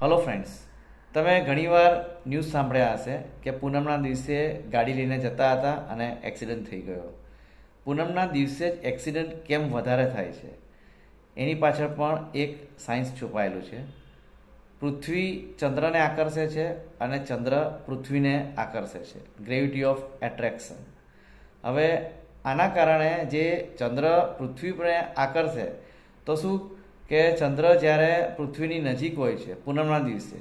Hello friends તમે ઘણીવાર news સાંભળ્યા હશે કે પૂનમના દિવસે ગાડી લઈને જતા હતા અને એક્સિડન્ટ થઈ ગયો. પૂનમના દિવસે જ એક્સિડન્ટ કેમ વધારે થાય છે? એની પાછળ પણ એક સાયન્સ છુપાયેલું છે. પૃથ્વી ચંદ્રને આકર્ષે છે અને ચંદ્ર પૃથ્વીને આકર્ષે છે. ગ્રેવિટી ઓફ એટ્રેક્શન હવે આના કારણે જે ચંદ્ર પૃથ્વી પર આકર્ષે, તો શું કે ચંદ્ર જ્યારે પૃથ્વીની નજીક હોય છે, પૂનમના દિવસે,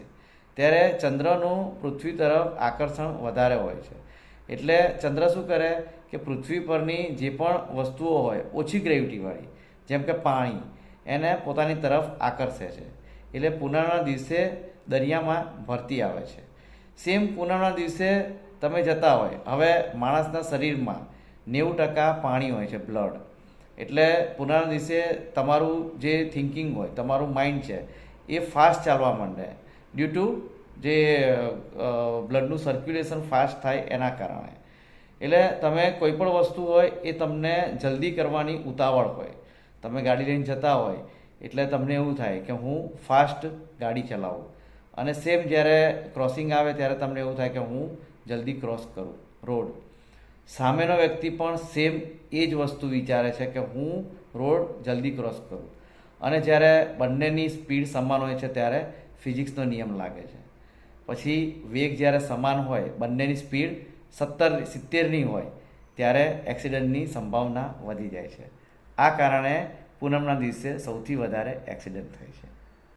ત્યારે ચંદ્રનું પૃથ્વી તરફ આકર્ષણ વધારે હોય છે. એટલે ચંદ્ર શું કરે કે પૃથ્વી પરની જે પણ વસ્તુઓ હોય, ઓછી ગ્રેવિટીવાળી, જેમ કે પાણી, એને પોતાની તરફ આકર્ષે છે. એટલે પૂનમના દિવસે દરિયામાં ભરતી આવે છે. સેમ પૂનમના દિવસે તમે જતા હોય, હવે માણસના શરીરમાં નેવું ટકા પાણી હોય છે, બ્લડ. એટલે પુનાના દિવસે તમારું જે થિંકિંગ હોય, તમારું માઇન્ડ છે, એ ફાસ્ટ ચાલવા માંડે. ડ્યુ ટુ જે બ્લડનું સર્ક્યુલેશન ફાસ્ટ થાય એના કારણે. એટલે તમે કોઈ પણ વસ્તુ હોય, એ તમને જલ્દી કરવાની ઉતાવળ હોય. તમે ગાડી લઈને જતા હોય, એટલે તમને એવું થાય કે હું ફાસ્ટ ગાડી ચલાવું. અને સેમ જ્યારે ક્રોસિંગ આવે, ત્યારે તમને એવું થાય કે હું જલ્દી ક્રોસ કરું, રોડ. સામેનો વ્યક્તિ પણ સેમ એ જ વસ્તુ વિચારે છે કે હું રોડ જલ્દી ક્રોસ કરું. અને જ્યારે બંનેની સ્પીડ સમાન હોય છે ત્યારે ફિઝિક્સનો નિયમ લાગે છે. પછી વેગ જ્યારે સમાન હોય, બંનેની સ્પીડ સત્તર, સિત્તેરની હોય, ત્યારે એક્સિડન્ટની સંભાવના વધી જાય છે. આ કારણે પૂનમના દિવસે સૌથી વધારે એક્સિડન્ટ થાય છે.